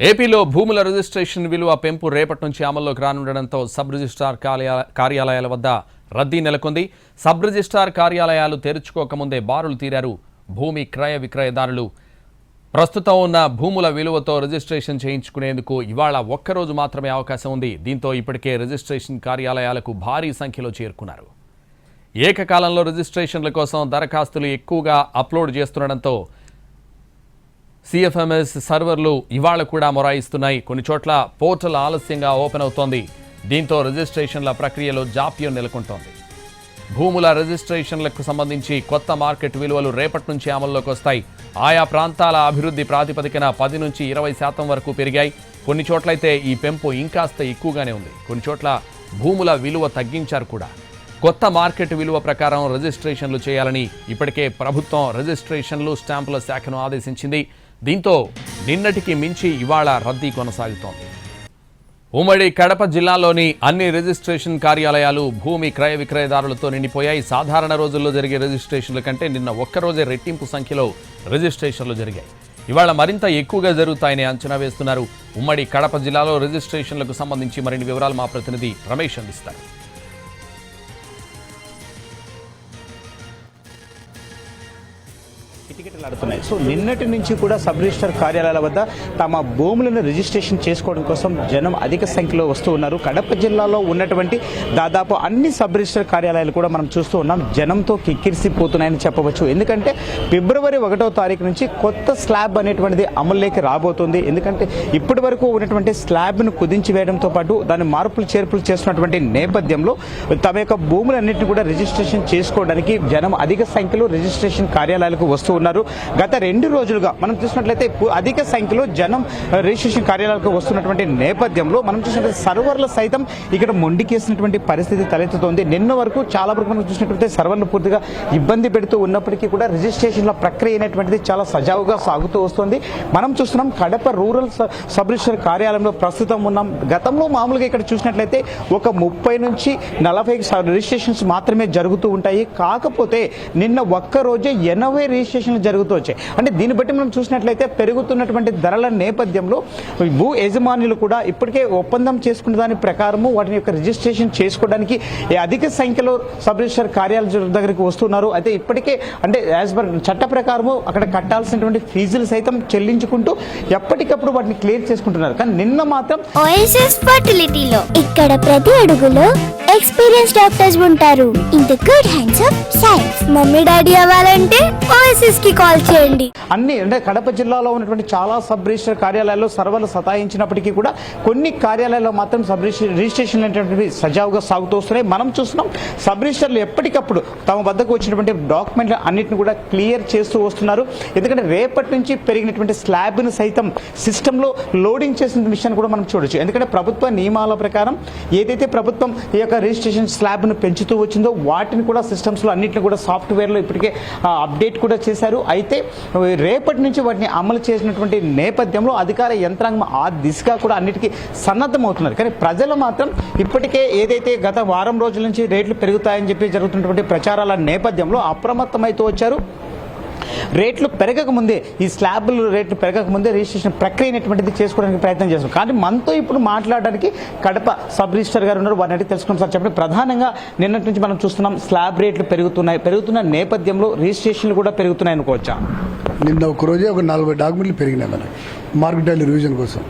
ఏపీలో భూముల రిజిస్ట్రేషన్ విలువ పెంపు రేపటి నుంచి అమల్లోకి రానుండడంతో సబ్ రిజిస్ట్రార్ కార్యాల- కార్యాలయాల వద్ద రద్దీ నెలకొంది. సబ్ రిజిస్ట్రార్ కార్యాలయాలు తెరుచుకోకముందే బారులు తీరారు భూమి క్రయ విక్రయదారులు. ప్రస్తుతం ఉన్న భూముల విలువతో రిజిస్ట్రేషన్ చేయించుకునేందుకు ఇవాళ ఒక్కరోజు మాత్రమే అవకాశం ఉంది. దీంతో ఇప్పటికే రిజిస్ట్రేషన్ కార్యాలయాలకు భారీ సంఖ్యలో చేరుకున్నారు. ఏకకాలంలో రిజిస్ట్రేషన్ల కోసం దరఖాస్తులు ఎక్కువగా అప్లోడ్ చేస్తుండడంతో సిఎఫ్ఎంఎస్ సర్వర్లు ఇవాళ కూడా మొరాయిస్తున్నాయి. కొన్ని చోట్ల పోర్టల్ ఆలస్యంగా ఓపెన్ అవుతోంది. దీంతో రిజిస్ట్రేషన్ల ప్రక్రియలో జాప్యం నెలకొంటోంది. భూముల రిజిస్ట్రేషన్లకు సంబంధించి కొత్త మార్కెట్ విలువలు రేపటి నుంచి అమల్లోకి వస్తాయి. ఆయా ప్రాంతాల అభివృద్ధి ప్రాతిపదికన పది నుంచి ఇరవై శాతం వరకు పెరిగాయి. కొన్ని చోట్లయితే ఈ పెంపు ఇంకాస్త ఎక్కువగానే ఉంది. కొన్ని చోట్ల భూముల విలువ తగ్గించారు కూడా. కొత్త మార్కెట్ విలువ ప్రకారం రిజిస్ట్రేషన్లు చేయాలని ఇప్పటికే ప్రభుత్వం రిజిస్ట్రేషన్లు స్టాంపుల శాఖను ఆదేశించింది. దీంతో నిన్నటికి మించి ఇవాళ రద్దీ కొనసాగుతోంది. ఉమ్మడి కడప జిల్లాలోని అన్ని రిజిస్ట్రేషన్ కార్యాలయాలు భూమి క్రయ విక్రయదారులతో నిండిపోయాయి. సాధారణ రోజుల్లో జరిగే రిజిస్ట్రేషన్ల కంటే నిన్న ఒక్కరోజే రెట్టింపు సంఖ్యలో రిజిస్ట్రేషన్లు జరిగాయి. ఇవాళ మరింత ఎక్కువగా జరుగుతాయని అంచనా వేస్తున్నారు. ఉమ్మడి కడప జిల్లాలో రిజిస్ట్రేషన్లకు సంబంధించి మరిన్ని వివరాలు మా ప్రతినిధి రమేష్ అందిస్తారు. కిటకిటలాడుతున్నాయి సో నిన్నటి నుంచి కూడా సబ్ రిజిస్టర్ కార్యాలయాల వద్ద తమ భూములను రిజిస్ట్రేషన్ చేసుకోవడం కోసం జనం అధిక సంఖ్యలో వస్తూ ఉన్నారు. కడప జిల్లాలో ఉన్నటువంటి దాదాపు అన్ని సబ్ రిజిస్టర్ కార్యాలయాలు కూడా మనం చూస్తూ ఉన్నాం. జనంతో కిక్కిరిసిపోతున్నాయని చెప్పవచ్చు. ఎందుకంటే ఫిబ్రవరి ఒకటో తారీఖు నుంచి కొత్త స్లాబ్ అనేటువంటిది అమల్లోకి రాబోతుంది. ఎందుకంటే ఇప్పటి వరకు ఉన్నటువంటి స్లాబ్ను కుదించి వేయడంతో పాటు దాని మార్పులు చేర్పులు చేస్తున్నటువంటి నేపథ్యంలో తమ యొక్క భూములన్నింటినీ కూడా రిజిస్ట్రేషన్ చేసుకోవడానికి జనం అధిక సంఖ్యలో రిజిస్ట్రేషన్ కార్యాలయాలకు వస్తూ ఉన్నారు. గత రెండు రోజులుగా మనం చూసినట్లయితే అధిక సంఖ్యలో జనం రిజిస్ట్రేషన్ కార్యాలయాలకు వస్తున్నటువంటి నేపథ్యంలో మనం చూసినట్లయితే సర్వర్లు సైతం ఇక్కడ మొండికేసినటువంటి పరిస్థితి తలెత్తుతోంది. నిన్న వరకు చాలా వరకు మనం చూసినట్లయితే సర్వర్లు పూర్తిగా ఇబ్బంది పెడుతూ ఉన్నప్పటికీ కూడా రిజిస్ట్రేషన్ల ప్రక్రియ అనేటువంటిది చాలా సజావుగా సాగుతూ వస్తుంది. మనం చూస్తున్నాం కడప రూరల్ సబ్ రిజిస్టర్ కార్యాలయంలో ప్రస్తుతం ఉన్నాం. గతంలో మామూలుగా ఇక్కడ చూసినట్లయితే ఒక ముప్పై నుంచి నలభై రిజిస్ట్రేషన్స్ మాత్రమే జరుగుతూ ఉంటాయి. కాకపోతే నిన్న ఒక్క రోజే రిజిస్ట్రేషన్ రిజిస్ట్రేషన్లు జరుగుతూ వచ్చాయి. అంటే దీన్ని బట్టి మనం చూసినట్లయితే పెరుగుతున్నటువంటి ధరల నేపథ్యంలో భూ యజమానులు కూడా ఇప్పటికే ఒప్పందం చేసుకున్న దాని ప్రకారము వాటిని యొక్క రిజిస్ట్రేషన్ చేసుకోవడానికి అధిక సంఖ్యలో సబ్ రిజిస్టర్ కార్యాలయం దగ్గరికి వస్తున్నారు. అయితే ఇప్పటికే అంటే యాజ్ పర్ చట్ట ప్రకారము అక్కడ కట్టాల్సినటువంటి ఫీజులు సైతం చెల్లించుకుంటూ ఎప్పటికప్పుడు వాటిని క్లియర్ చేసుకుంటున్నారు. కానీ నిన్న మాత్రం ఓఎస్ఎస్ ఫర్టిలిటీలో ఇక్కడ ప్రతి అడుగులో ఎక్స్పీరియన్స్ డాక్టర్స్ ఉంటారు. In the good hands of science mummy daddy అవ్వాలంటే ఓఎస్ఎస్ కి కాల్ చేయండి. అన్ని అంటే కడప జిల్లాలో ఉన్నటువంటి చాలా సబ్ రిజిస్టర్ కార్యాలయాల్లో సర్వర్లు సతాయించినప్పటికీ కూడా కొన్ని కార్యాలయాల్లో మాత్రం సబ్ రిజిస్ట్రేషన్ అనేటువంటివి సజావుగా సాగుతూ వస్తున్నాయి. మనం చూస్తున్నాం సబ్ రిజిస్టర్లు ఎప్పటికప్పుడు తమ వద్దకు వచ్చినటువంటి డాక్యుమెంట్లు అన్నింటిని కూడా క్లియర్ చేస్తూ వస్తున్నారు. ఎందుకంటే రేపటి నుంచి పెరిగినటువంటి స్లాబ్ను సైతం సిస్టంలో లోడింగ్ చేసిన విషయాన్ని కూడా మనం చూడొచ్చు. ఎందుకంటే ప్రభుత్వ నియమాల ప్రకారం ఏదైతే ప్రభుత్వం ఈ యొక్క రిజిస్ట్రేషన్ స్లాబ్ను పెంచుతూ వచ్చిందో వాటిని కూడా సిస్టమ్స్లో అన్నింటిని కూడా సాఫ్ట్వేర్లో ఇప్పటికే అప్డేట్ కూడా చేశారు. అయితే రేపటి నుంచి వాటిని అమలు చేసినటువంటి నేపథ్యంలో అధికార యంత్రాంగం ఆ దిశగా కూడా అన్నిటికీ సన్నద్ధమవుతున్నారు. కానీ ప్రజలు మాత్రం ఇప్పటికే ఏదైతే గత వారం రోజుల నుంచి రేట్లు పెరుగుతాయని చెప్పి జరుగుతున్నటువంటి ప్రచారాల నేపథ్యంలో అప్రమత్తమైతూ వచ్చారు. రేట్లు పెరగక ముందే ఈ స్లాబ్లు రేట్లు పెరగక ముందే రిజిస్ట్రేషన్ ప్రక్రియ అనేటువంటిది చేసుకోవడానికి ప్రయత్నం చేస్తాం. కానీ మనతో ఇప్పుడు మాట్లాడడానికి కడప సబ్ రిజిస్టర్ గారు ఉన్నారు. వారిని అడిగి తెలుసుకున్నాం సార్. చెప్పండి. ప్రధానంగా నిన్నటి నుంచి మనం చూస్తున్నాం స్లాబ్ రేట్లు పెరుగుతున్నాయి. పెరుగుతున్న నేపథ్యంలో రిజిస్ట్రేషన్లు కూడా పెరుగుతున్నాయి అనుకోవచ్చా? నిన్న ఒక రోజే ఒక నలభై డాక్యుమెంట్లు పెరిగినాయి మనకి మార్కెట్ వాల్యూ రివిజన్ కోసం.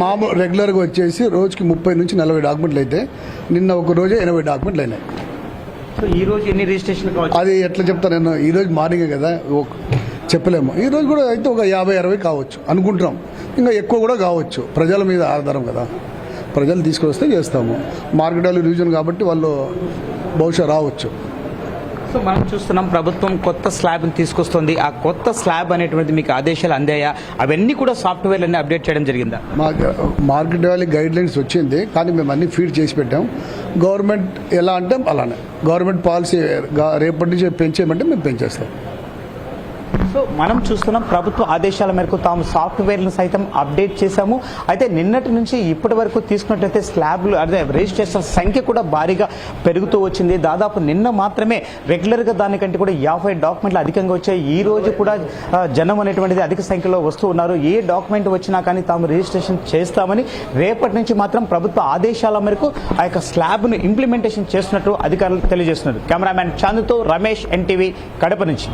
మామూలు రెగ్యులర్గా వచ్చేసి రోజుకి ముప్పై నుంచి నలభై డాక్యుమెంట్లు అయితే నిన్న ఒక రోజే ఎనభై డాక్యుమెంట్లు అయినాయి. ఈ రోజు ఎన్ని రిజిస్ట్రేషన్ అది ఎట్లా చెప్తా నేను ఈ రోజు మార్నింగే కదా చెప్పలేము. ఈ రోజు కూడా అయితే ఒక యాభై అరవై కావచ్చు అనుకుంటున్నాం. ఇంకా ఎక్కువ కూడా కావచ్చు ప్రజల మీద ఆధారం కదా. ప్రజలు తీసుకొస్తే చేస్తాము. మార్కెట్ వాళ్ళు రివిజన్ కాబట్టి వాళ్ళు బహుశా రావచ్చు. సో మనం చూస్తున్నాం ప్రభుత్వం కొత్త స్లాబ్ని తీసుకొస్తుంది. ఆ కొత్త స్లాబ్ అనేటువంటిది మీకు ఆదేశాలు అందాయా? అవన్నీ కూడా సాఫ్ట్వేర్ అన్ని అప్డేట్ చేయడం జరిగిందా? మాకు మార్కెట్ వ్యాలీ గైడ్ లైన్స్ వచ్చింది కానీ మేము అన్ని ఫీడ్ చేసి పెట్టాం. గవర్నమెంట్ ఎలా అంటే అలానే. గవర్నమెంట్ పాలసీ రేపటి నుంచి పెంచేయమంటే మేము పెంచేస్తాం. సో మనం చూస్తున్నాం ప్రభుత్వ ఆదేశాల మేరకు తాము సాఫ్ట్వేర్లను సైతం అప్డేట్ చేశాము. అయితే నిన్నటి నుంచి ఇప్పటి వరకు తీసుకున్నట్లయితే స్లాబ్లు అదే రిజిస్ట్రేషన్ సంఖ్య కూడా భారీగా పెరుగుతూ వచ్చింది. దాదాపు నిన్న మాత్రమే రెగ్యులర్గా దానికంటే కూడా యాభై డాక్యుమెంట్లు అధికంగా వచ్చాయి. ఈ రోజు కూడా జనం అనేటువంటిది అధిక సంఖ్యలో వస్తూ ఉన్నారు. ఏ డాక్యుమెంట్ వచ్చినా కానీ తాము రిజిస్ట్రేషన్ చేస్తామని రేపటి నుంచి మాత్రం ప్రభుత్వ ఆదేశాల మేరకు ఆ యొక్క స్లాబ్ను ఇంప్లిమెంటేషన్ చేస్తున్నట్టు అధికారులు తెలియజేస్తున్నారు. కెమెరామ్యాన్ చాందుతో రమేష్ ఎన్టీవీ కడప నుంచి.